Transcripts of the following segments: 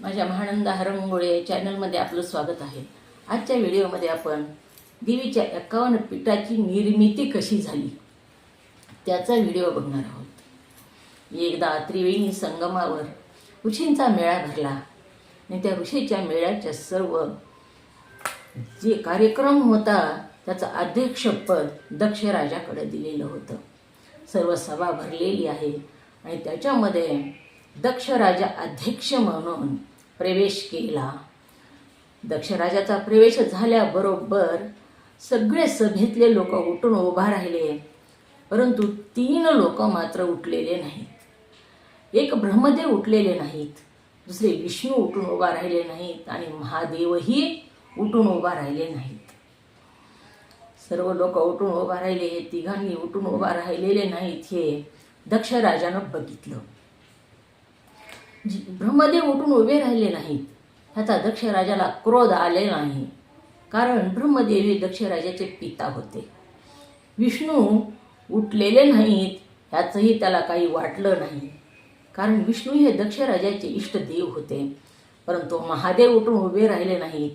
माझ्या महानंद हरंगोळे चॅनलमध्ये आपलं स्वागत आहे. आजच्या व्हिडिओमध्ये आपण देवीच्या एकावन्न पीठाची निर्मिती कशी झाली त्याचा व्हिडिओ बघणार आहोत. एकदा त्रिवेणी संगमावर ऋषींचा मेळा भरला आणि त्या ऋषीच्या मेळ्याच्या सर्व जे कार्यक्रम होता त्याचं अध्यक्षपद दक्ष राजाकडे दिलेलं होतं. सर्व सभा भरलेली आहे आणि त्याच्यामध्ये दक्ष राजा अध्यक्ष म्हणून प्रवेश केला. दक्षराजाचा प्रवेश झाल्याबरोबर सगळे सभेतले लोक उठून उभा राहिले. परंतु तीन लोक मात्र उठलेले नाहीत. एक ब्रह्मदेव उठलेले नाहीत. दुसरे विष्णू उठून उभा राहिले नाहीत आणि महादेवही उठून उभा राहिले नाहीत. सर्व लोक उठून उभा राहिले. तिघांनी उठून उभा राहिलेले नाहीत हे दक्षराजानं बघितलं. ब्रह्मदेव उठून उभे राहिले नाहीत. ह्याचा दक्ष राजाला क्रोध आले नाही. कारण ब्रह्मदेव हे दक्ष राजाचे पिता होते. विष्णू उठलेले नाहीत ह्याचंही त्याला काही वाटलं नाही. कारण विष्णू हे दक्ष राजाचे इष्टदेव होते. परंतु महादेव उठून उभे राहिले नाहीत.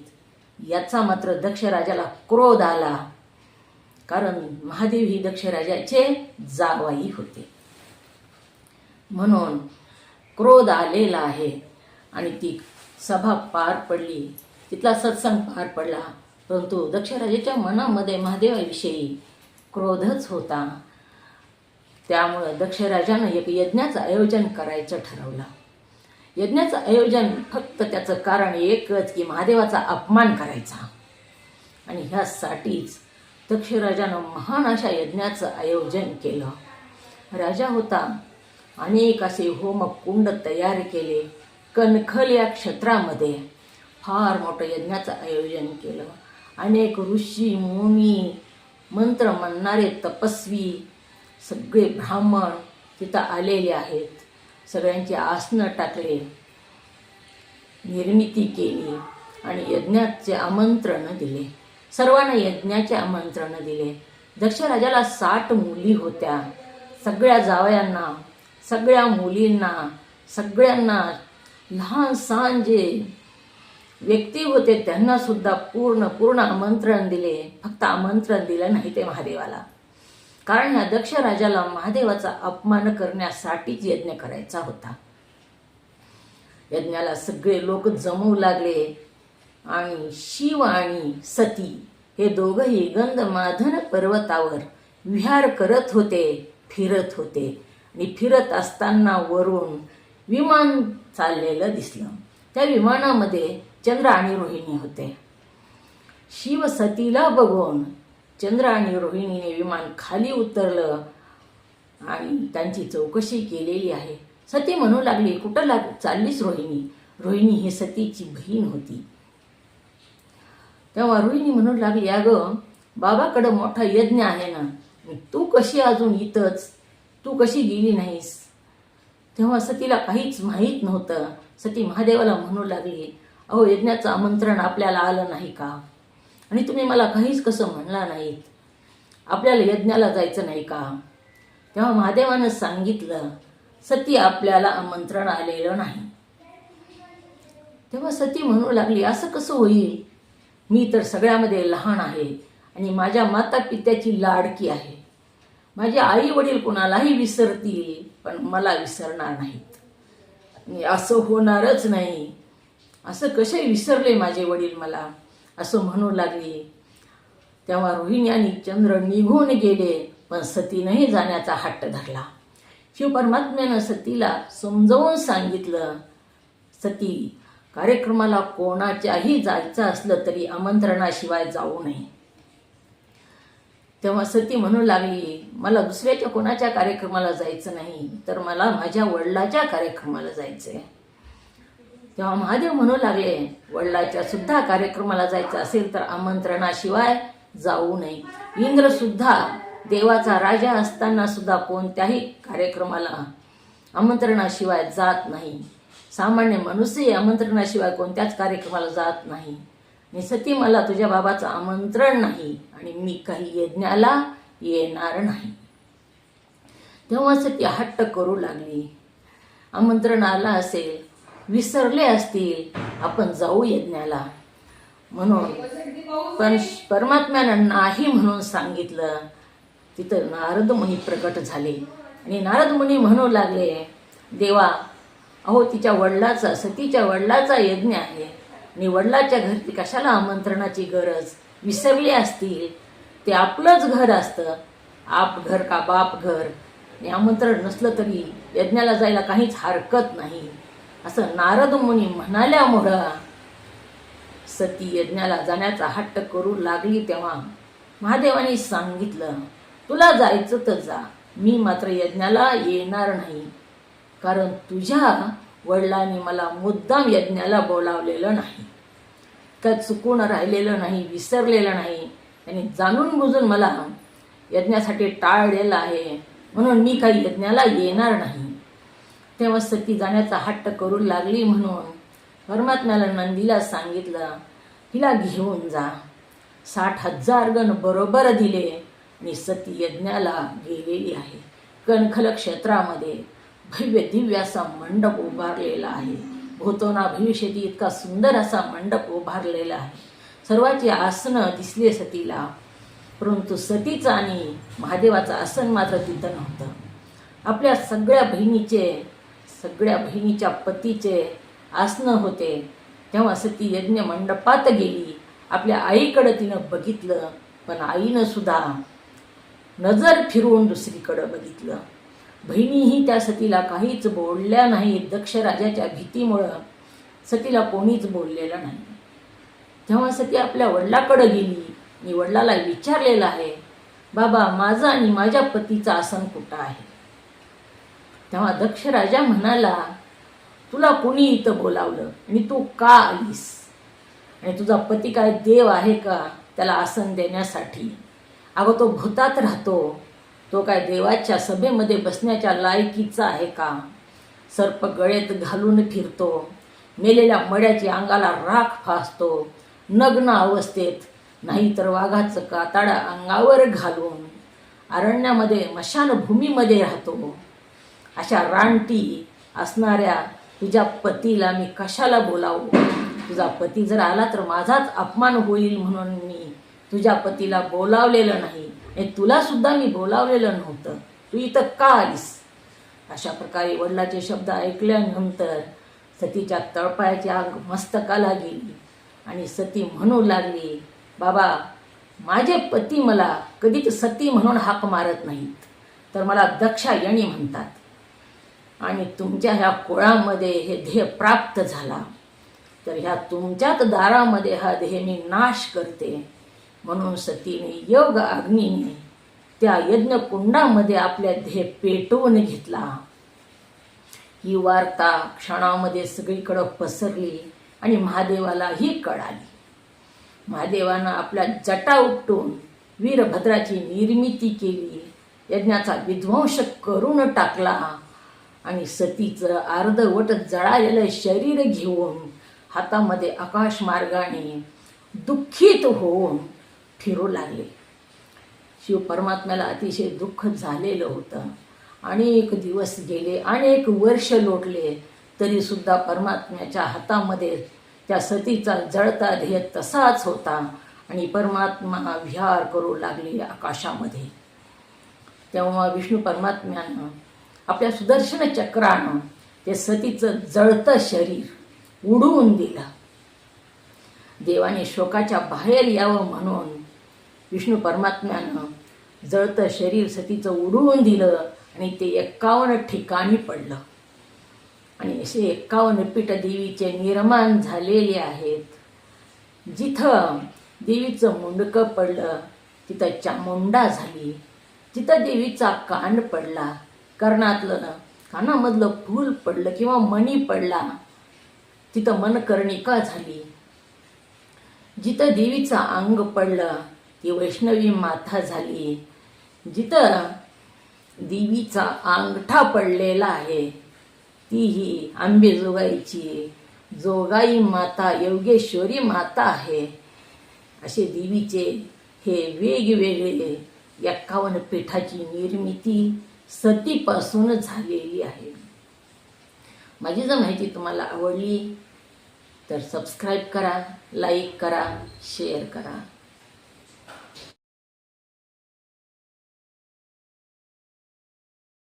याचा मात्र दक्ष राजाला क्रोध आला. कारण महादेव ही दक्ष राजाचे जावाई होते. म्हणून क्रोध आलेला आहे. आणि ती सभा पार पडली. तिथला सत्संग पार पडला. परंतु दक्षराजेच्या मनामध्ये महादेवाविषयी क्रोधच होता. त्यामुळं दक्षराजानं एक यज्ञाचं आयोजन करायचं ठरवलं. यज्ञाचं आयोजन फक्त त्याचं कारण एकच की महादेवाचा अपमान करायचा. आणि ह्यासाठीच दक्षराजानं महान अशा यज्ञाचं आयोजन केलं. राजा होता अनेक असे होमकुंड तयार केले. कणखल या क्षेत्रामध्ये फार मोठं यज्ञाचं आयोजन केलं. अनेक ऋषी मुनी मंत्र म्हणणारे तपस्वी सगळे ब्राह्मण तिथं आलेले आहेत. सगळ्यांची आसनं टाकले निर्मिती केली आणि यज्ञाचे आमंत्रण दिले. सर्वांना यज्ञाचे आमंत्रण दिले. दक्ष राजाला साठ मुली होत्या. सगळ्या जावयांना सगळ्या मुलींना सगळ्यांना लहान सहान जे व्यक्ती होते त्यांना सुद्धा पूर्ण पूर्ण आमंत्रण दिले. फक्त आमंत्रण दिलं नाही ते महादेवाला. कारण ह्या दक्ष राजाला महादेवाचा अपमान करण्यासाठीच यज्ञ करायचा होता. यज्ञाला सगळे लोक जमू लागले आणि शिव आणि सती हे दोघंही गंधमाधन पर्वतावर विहार करत होते फिरत होते. आणि फिरत असताना वरून विमान चाललेलं दिसलं. त्या विमानामध्ये चंद्र आणि रोहिणी होते. शिव सतीला बघून चंद्र आणि रोहिणीने विमान खाली उतरलं आणि त्यांची चौकशी केलेली आहे. सती म्हणू लागली कुठं लाग चाललीस रोहिणी? रोहिणी ही सतीची बहीण होती. तेव्हा रोहिणी म्हणू लागली अगं बाबाकडं मोठा यज्ञ आहे ना. तू कशी अजून इथंच तू कशी गेली नाहीस? तेव्हा सतीला काहीच माहीत नव्हतं. सती महादेवाला म्हणू लागली अहो यज्ञाचं आमंत्रण आपल्याला आलं नाही का? आणि तुम्ही मला काहीच कसं म्हणला नाहीत? आपल्याला यज्ञाला जायचं नाही का? तेव्हा महादेवानं सांगितलं सती आपल्याला आमंत्रण आलेलं नाही. तेव्हा सती म्हणू लागली असं कसं होईल? मी तर सगळ्यामध्ये लहान आहे आणि माझ्या माता पित्याची लाडकी आहे. माझे आई वडील कुणालाही विसरतील पण मला विसरणार नाहीत. असं होणारच नाही. असं कसे विसरले माझे वडील मला? असं म्हणू लागले. तेव्हा रोहिणी आणि चंद्र निघून गेले पण सतीनंही जाण्याचा हट्ट धरला. शिवपरमात्म्यानं सतीला समजावून सांगितलं सती कार्यक्रमाला कोणाच्याही जायचं असलं तरी आमंत्रणाशिवाय जाऊ नये. तेव्हा सती म्हणू लागली मला दुसऱ्याच्या कोणाच्या कार्यक्रमाला जायचं नाही तर मला माझ्या वडिलाच्या कार्यक्रमाला जायचं आहे तेव्हा महादेव म्हणू लागले वडिलाच्या सुद्धा कार्यक्रमाला जायचं असेल तर आमंत्रणाशिवाय जाऊ नये. इंद्र सुद्धा देवाचा राजा असताना सुद्धा कोणत्याही कार्यक्रमाला आमंत्रणाशिवाय जात नाही. सामान्य मनुष्य आमंत्रणाशिवाय कोणत्याच कार्यक्रमाला जात नाही. आणि सती मला तुझ्या बाबाचं आमंत्रण नाही आणि मी काही यज्ञाला येणार नाही. तेव्हा सती हट्ट करू लागली. आमंत्रण आलं असेल विसरले असतील आपण जाऊ यज्ञाला. म्हणून पण परमात्म्यानं नाही म्हणून सांगितलं. तिथं नारद मुनी प्रकट झाले. आणि नारद मुनी म्हणू लागले देवा अहो तिच्या वडिलाचा सतीच्या वडिलाचा यज्ञ आहे. निवडलाच्या वडिलाच्या घरची कशाला आमंत्रणाची गरज? विसरली असतील. ते आपलंच घर असतं. आप घर का बाप घर? आणि आमंत्रण नसलं तरी यज्ञाला जायला काहीच हरकत नाही. असं नारद मुनी म्हणाल्यामुळं सती यज्ञाला जाण्याचा हट्ट करू लागली तेव्हा महादेवाने सांगितलं तुला जायचं तर जा. मी मात्र यज्ञाला येणार नाही. कारण तुझ्या वडिलांनी मला मुद्दाम यज्ञाला बोलावलेलं नाही. का चुकून राहिलेलं नाही विसरलेलं नाही. त्यांनी जाणून बुजून मला यज्ञासाठी टाळलेलं आहे. म्हणून मी काही यज्ञाला येणार नाही. तेव्हा सती जाण्याचा हट्ट करू लागली म्हणून परमात्म्याला नंदीला सांगितलं हिला घेऊन जा. साठ हजार गण बरोबर दिले आणि सती यज्ञाला गेलेली आहे. कणखल क्षेत्रामध्ये भव्य दिव्य असा मंडप उभारलेला आहे. भोतोना भविष्यती इतका सुंदर असा मंडप उभारलेला आहे. सर्वाची आसनं दिसली सतीला परंतु सतीचं आणि महादेवाचं आसन मात्र तिथं नव्हतं. आपल्या सगळ्या बहिणीचे सगळ्या बहिणीच्या पतीचे आसनं होते. तेव्हा सती यज्ञ मंडपात गेली. आपल्या आईकडं तिनं बघितलं पण आईनं सुद्धा नजर फिरवून दुसरीकडं बघितलं. बहिणीही त्या सतीला काहीच बोलल्या नाहीत. दक्ष राजाच्या भीतीमुळं सतीला कोणीच बोललेलं नाही. तेव्हा सती आपल्या वडिलाकडं गेली मी वडिलाला विचारलेलं आहे बाबा माझं आणि माझ्या पतीचं आसन कुठं आहे? तेव्हा दक्ष राजा म्हणाला तुला कोणी इथं बोलावलं? आणि तू का आलीस? आणि तुझा पती काय देव आहे का त्याला आसन देण्यासाठी? अगं तो भूतात राहतो. तो काय देवाच्या सभेमध्ये बसण्याच्या लायकीचा आहे का? सर्प गळेत घालून फिरतो मेलेल्या मड्याची अंगाला राख फासतो नग्न अवस्थेत नाहीतर वाघाचं काताडा अंगावर घालून अरण्यामध्ये मशानभूमीमध्ये राहतो. अशा रानटी असणाऱ्या तुझ्या पतीला मी कशाला बोलावू? तुझा पती जर आला तर माझाच अपमान होईल म्हणून मी तुझ्या पतीला बोलावलेलं नाही आणि तुला सुद्धा मी बोलावलेलं नव्हतं. तू इथं का आलीस? अशा प्रकारे वडिलाचे शब्द ऐकल्यानंतर सतीच्या तळपायाची आग मस्तकाला गेली आणि सती म्हणू लागली बाबा माझे पती मला कधीच सती म्हणून हाक मारत नाहीत तर मला दक्षायणी म्हणतात. आणि तुमच्या ह्या कुळामध्ये हे ध्येय प्राप्त झाला. तर ह्या तुमच्याच दारामध्ये हा ध्येय मी नाश करते. म्हणून सतीने योग अग्नीने त्या यज्ञकुंडामध्ये आपल्या ध्येय पेटवून घेतला. ही वार्ता क्षणामध्ये सगळीकडं पसरली आणि महादेवालाही कळाली. महादेवानं आपल्या जटा उपटून वीरभद्राची निर्मिती केली यज्ञाचा विध्वंस करून टाकला आणि सतीचं अर्धवट जळालेलं शरीर घेऊन हातामध्ये आकाश मार्गाने दुःखित होऊन फिरू लागले. शिव परमात्म्याला अतिशय दुःख झालेलं होतं. अनेक दिवस गेले अनेक वर्ष लोटले तरीसुद्धा परमात्म्याच्या हातामध्ये त्या सतीचा जळता ध्येय तसाच होता आणि परमात्मा विहार करू लागले आकाशामध्ये. तेव्हा विष्णू परमात्म्यानं आपल्या सुदर्शन चक्रानं ते सतीचं जळतं शरीर उडवून दिलं. देवाने शोकाच्या बाहेर यावं म्हणून विष्णू परमात्म्यानं जळतं शरीर सतीचं उडवून दिलं आणि ते एक्कावन्न ठिकाणी पडलं. आणि असे एक्कावन्न पीठ देवीचे निर्माण झालेले आहेत. जिथं देवीचं मुंडकं पडलं तिथं चामुंडा झाली. जिथं देवीचा कान पडला कर्णातलं कानामधलं फूल पडलं किंवा मणी पडला तिथं मनकर्णिका झाली. जिथं देवीचं अंग पडलं ती वैष्णवी माथा झाली. जिथं देवीचा अंगठा पडलेला आहे ती ही आंबेजोगाईची जोगाई माता योगेश्वरी माता आहे. असे देवीचे हे वेगवेगळे एक्कावन्न पीठाची निर्मिती सतीपासून झालेली आहे. माझी जर माहिती तुम्हाला आवडली तर सबस्क्राईब करा लाईक करा शेअर करा.